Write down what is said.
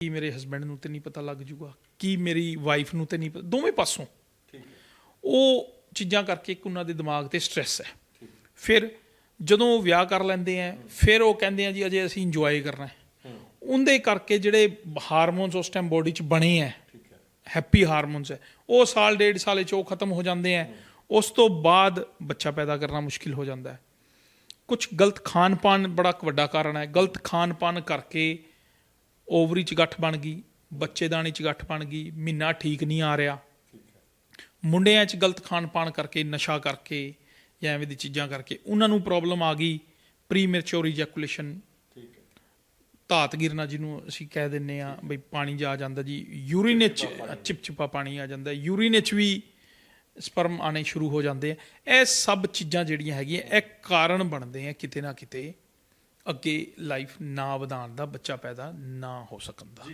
ਕੀ ਮੇਰੇ ਹਸਬੰਡ ਨੂੰ ਤੇ ਨਹੀਂ ਪਤਾ ਲੱਗ ਜੂਗਾ? ਕੀ ਮੇਰੀ ਵਾਈਫ ਨੂੰ ਤੇ ਨਹੀਂ ਪਤਾ? ਦੋਵੇਂ ਪਾਸੋਂ। ਉਹ ਚੀਜ਼ਾਂ ਕਰਕੇ ਇੱਕ ਉਹਨਾਂ ਦੇ ਦਿਮਾਗ ਤੇ ਸਟ੍ਰੈਸ ਹੈ। ਫਿਰ ਜਦੋਂ ਉਹ ਵਿਆਹ ਕਰ ਲੈਂਦੇ ਆ ਫਿਰ ਉਹ ਕਹਿੰਦੇ ਆ ਜੀ ਅਜੇ ਅਸੀਂ ਇੰਜੋਏ ਕਰਨਾ ਹੈ। ਉਹਦੇ ਕਰਕੇ ਜਿਹੜੇ ਹਾਰਮੋਨਸ ਉਸ ਟਾਈਮ ਬੋਡੀ 'ਚ ਬਣੇ ਆ ਹੈਪੀ ਹਾਰਮੋਨਸ ਹੈ ਉਹ ਸਾਲ ਡੇਢ ਸਾਲੇ 'ਚ ਉਹ ਖਤਮ ਹੋ ਜਾਂਦੇ ਆ ਉਸ ਤੋਂ ਬਾਅਦ ਬੱਚਾ ਪੈਦਾ ਕਰਨਾ ਮੁਸ਼ਕਿਲ ਹੋ ਜਾਂਦਾ ਹੈ। ਕੁਝ ਗਲਤ ਖਾਣ-ਪਾਨ ਬੜਾ ਕੁ ਵੱਡਾ ਕਾਰਨ ਹੈ। ਗਲਤ ਖਾਣ-ਪਾਨ ਕਰਕੇ ਓਵਰੀ 'ਚ ਗੱਠ ਬਣ ਗਈ ਬੱਚੇਦਾਨੀ 'ਚ ਗੱਠ ਬਣ ਗਈ, ਮਹੀਨਾ ਠੀਕ ਨਹੀਂ ਆ ਰਿਹਾ। ਮੁੰਡਿਆਂ 'ਚ ਗਲਤ ਖਾਣ ਪਾਣ ਕਰਕੇ, ਨਸ਼ਾ ਕਰਕੇ ਜਾਂ ਐਵੇਂ ਦੀ ਚੀਜ਼ਾਂ ਕਰਕੇ ਉਹਨਾਂ ਨੂੰ ਪ੍ਰੋਬਲਮ ਆ ਗਈ ਪ੍ਰੀ ਮੈਚੁਰ ਇਜੈਕੂਲੇਸ਼ਨ ਠੀਕ ਹੈ ਧਾਤ ਗਿਰਨਾ ਜਿਹਨੂੰ ਅਸੀਂ ਕਹਿ ਦਿੰਨੇ ਆ, ਬਈ ਪਾਣੀ ਜਾ ਜਾਂਦਾ ਜੀ ਯੂਰਿਨ ਵਿੱਚ ਚਿਪਚਿਪਾ ਪਾਣੀ ਆ ਜਾਂਦਾ ਯੂਰਿਨ ਵਿੱਚ ਵੀ ਸਪਰਮ ਆਣੇ ਸ਼ੁਰੂ ਹੋ ਜਾਂਦੇ ਆ। ਇਹ ਸਭ ਚੀਜ਼ਾਂ ਜਿਹੜੀਆਂ ਹੈਗੀਆਂ, ਇਹ ਕਾਰਨ ਬਣਦੇ ਆ ਕਿਤੇ ਨਾ ਕਿਤੇ। ਅੱਗੇ ਲਾਈਫ ਨਾ ਵਧਾਉਣ ਦਾ ਬੱਚਾ ਪੈਦਾ ਨਾ ਹੋ ਸਕਣ ਦਾ।